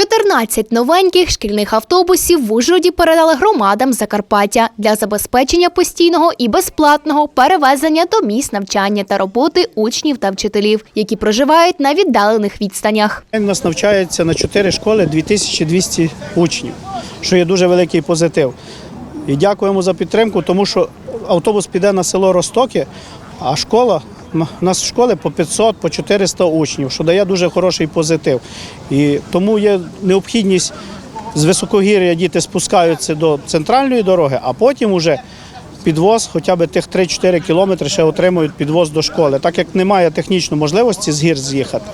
14 новеньких шкільних автобусів в Ужгороді передали громадам Закарпаття для забезпечення постійного і безплатного перевезення до місць навчання та роботи учнів та вчителів, які проживають на віддалених відстанях. У нас навчається на 4 школи 2200 учнів, що є дуже великий позитив. І дякуємо за підтримку, тому що автобус піде на село Ростоки, а школа у нас в школи по 500, по 400 учнів, що дає дуже хороший позитив. І тому є необхідність з високогір'я діти спускаються до центральної дороги, а потім уже підвоз, хоча б тих 3-4 кілометри ще отримують підвоз до школи, так як немає технічної можливості з гір з'їхати.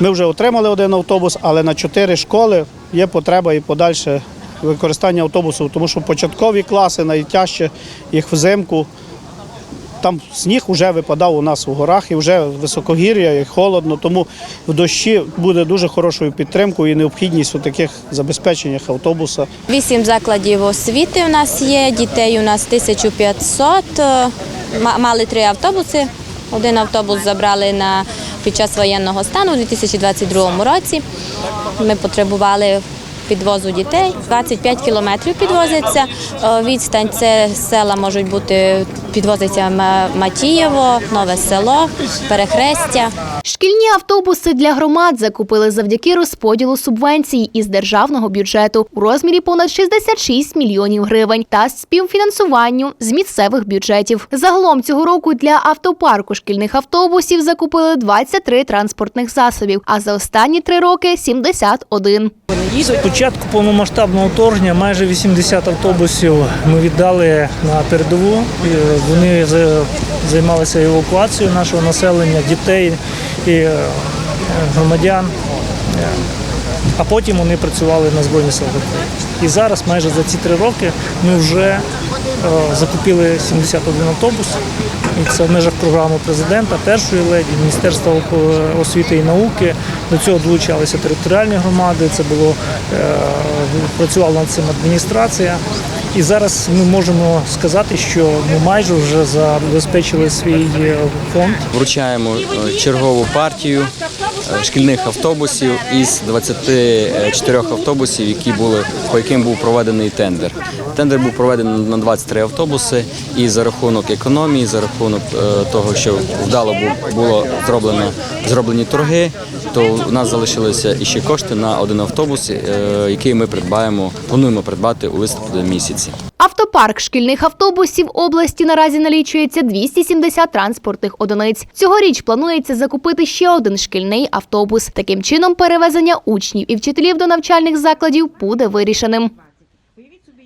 Ми вже отримали один автобус, але на чотири школи є потреба і подальше використання автобусу, тому що початкові класи найтяжче їх взимку. Там сніг вже випадав у нас у горах і вже високогір'я, і холодно, тому в дощі буде дуже хорошою підтримкою і необхідність у таких забезпеченнях автобуса. Вісім закладів освіти у нас є, дітей у нас 1500, е, ма- мали три автобуси. Один автобус забрали на, під час воєнного стану у 2022 році. Ми потребували підвозу дітей. 25 кілометрів підвозиться. Е, Відстань це села можуть бути, підвозиться Матієво, Нове село, Перехрестя. Шкільні автобуси для громад закупили завдяки розподілу субвенцій із державного бюджету у розмірі понад 66 мільйонів гривень та співфінансуванню з місцевих бюджетів. Загалом цього року для автопарку шкільних автобусів закупили 23 транспортних засобів, а за останні три роки 71. З початку повномасштабного вторгнення майже 80 автобусів ми віддали на передову. Вони займалися евакуацією нашого населення, дітей і е, громадян. А потім вони працювали на Збройні Сили І зараз, майже за ці три роки, ми вже закупили 71 автобус. І це в межах програми президента, першої леді, Міністерства освіти і науки. До цього долучалися територіальні громади. Це було е, працювала над цим адміністрація. І зараз ми можемо сказати, що ми майже вже забезпечили свій е, фонд. Вручаємо е, чергову партію е, шкільних автобусів із 24 автобусів, які були по яким був проведений тендер. Тендер був проведений на 23 автобуси, і за рахунок економії, за рахунок е, того, що вдало було зроблено зроблені торги, то у нас залишилися іще кошти на один автобус, е, який ми придбаємо, плануємо придбати у листопаді місяці. Автопарк шкільних автобусів області наразі налічується 270 транспортних одиниць. Цьогоріч планується закупити ще один шкільний автобус. Таким чином, перевезення учнів і вчителів до навчальних закладів буде вирішеним.